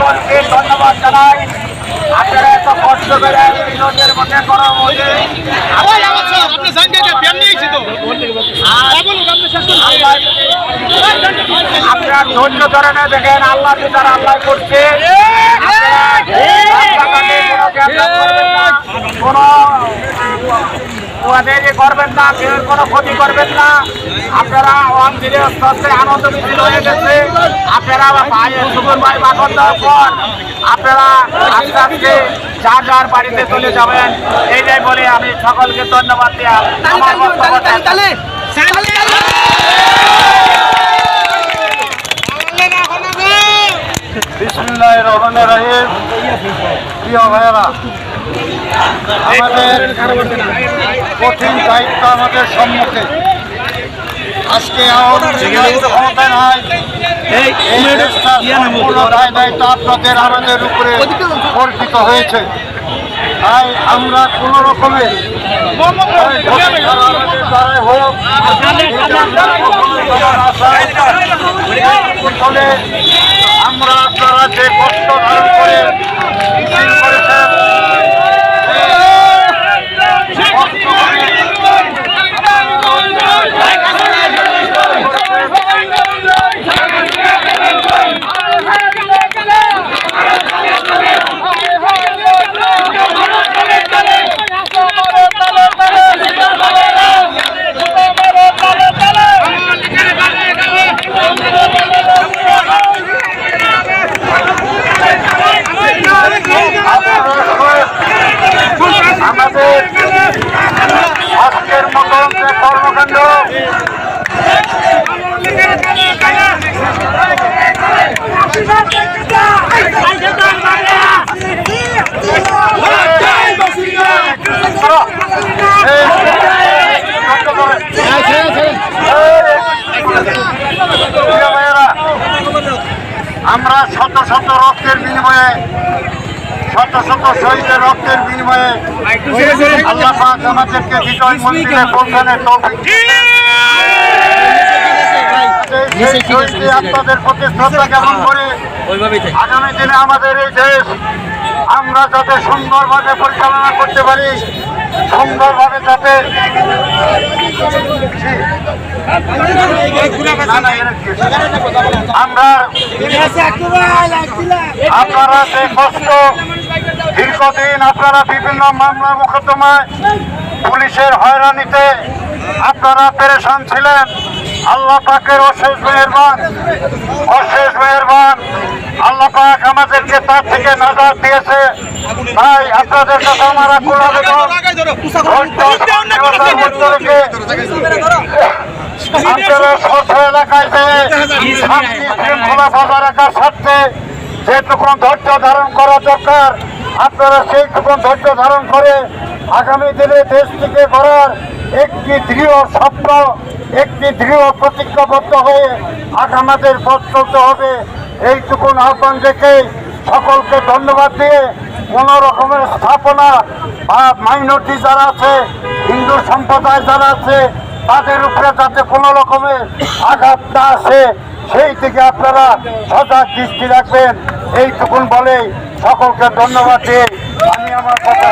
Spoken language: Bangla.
সকলকে ধন্যবাদ জানাই। আপনারা এত কষ্ট করে বিরোধের মধ্যে শেষ করুন। আপনার ধৈর্য ধরনের দেখেন আল্লাহ বিচার আল্লাহ করছে কোনো জ্ঞান করবেন না, কেউ কোনো ক্ষতি করবেন না। আপনারা ওয়ান আস্তে আস্তে আনন্দ মিছিল হয়ে গেছে। আপনারা ভাই শুকুর ভাই বাকর দেওয়ার পর আপনারা আস্তে আস্তে যার যার বাড়িতে চলে যাবেন। এইটাই বলে আমি সকলকে ধন্যবাদ দেওয়া আমার। বিসমুল্লাহ রহমান রাহিম। প্রিয় ভাইয়েরা আমাদের কঠিন দায়িত্ব আমাদের সম্মুখে। আজকে ক্ষমতা নাই। দায় দায়িত্ব আপনাদের আমাদের উপরে অর্পিত হয়েছে। তাই আমরা কোনো রকমের আমরা আপনারা যে কষ্ট ধারণ করে করেছেন এই কষ্ট করে আমাদের আজকের মতন যে কর্মকাণ্ড এই প্রিয় ভাইয়েরা, আমরা শত শত রক্তের বিনিময়ে শত শত শহীদের রক্তের বিনিময়ে আল্লাহ পাক আমাদেরকে বিজয় মন্দিরে পৌঁছানোর তৌফিক আপনাদের প্রতি শ্রদ্ধা জ্ঞাপন করে আগামী দিনে আমাদের এই দেশ আমরা যাতে সুন্দরভাবে পরিচালনা করতে পারি সুন্দরভাবে যাতে? আমরা আপনারা যে কষ্ট দীর্ঘদিন আপনারা বিভিন্ন মামলা মোকদ্দমায় পুলিশের হয়রানিতে আপনারা পেরেশান ছিলেন। আল্লাহ পাকের অশেষ মেহরবান অশেষ মেহরবান। আল্লাহ পাক আমাদেরকে তার থেকে নাজার দিয়েছে। তাই আপনাদের কাছে আমার আকুল আবেদন। আপনারা স্বচ্ছ এলাকায় শৃঙ্খলা বজায় রাখার স্বার্থে যেটুকু ধৈর্য ধারণ করা দরকার আপনারা সেইটুকু ধৈর্য ধারণ করে আগামী দিনে দেশটিকে গড়ার একটি দৃঢ় স্বপ্ন একটি দৃঢ় প্রতিজ্ঞাবদ্ধ হয়ে আগামাদের পথ চলতে হবে। এইটুকুন আহ্বান রেখে সকলকে ধন্যবাদ দিয়ে কোনো রকমের স্থাপনা বা মাইনরিটি যারা আছে হিন্দু সম্প্রদায় যারা আছে তাদের উপরে যাতে কোনো রকমের আঘাত না আসে, সেই থেকে আপনারা সজাগ দৃষ্টি রাখবেন। এইটুকুন বলে সকলকে ধন্যবাদ দিয়ে আমি আমার কথা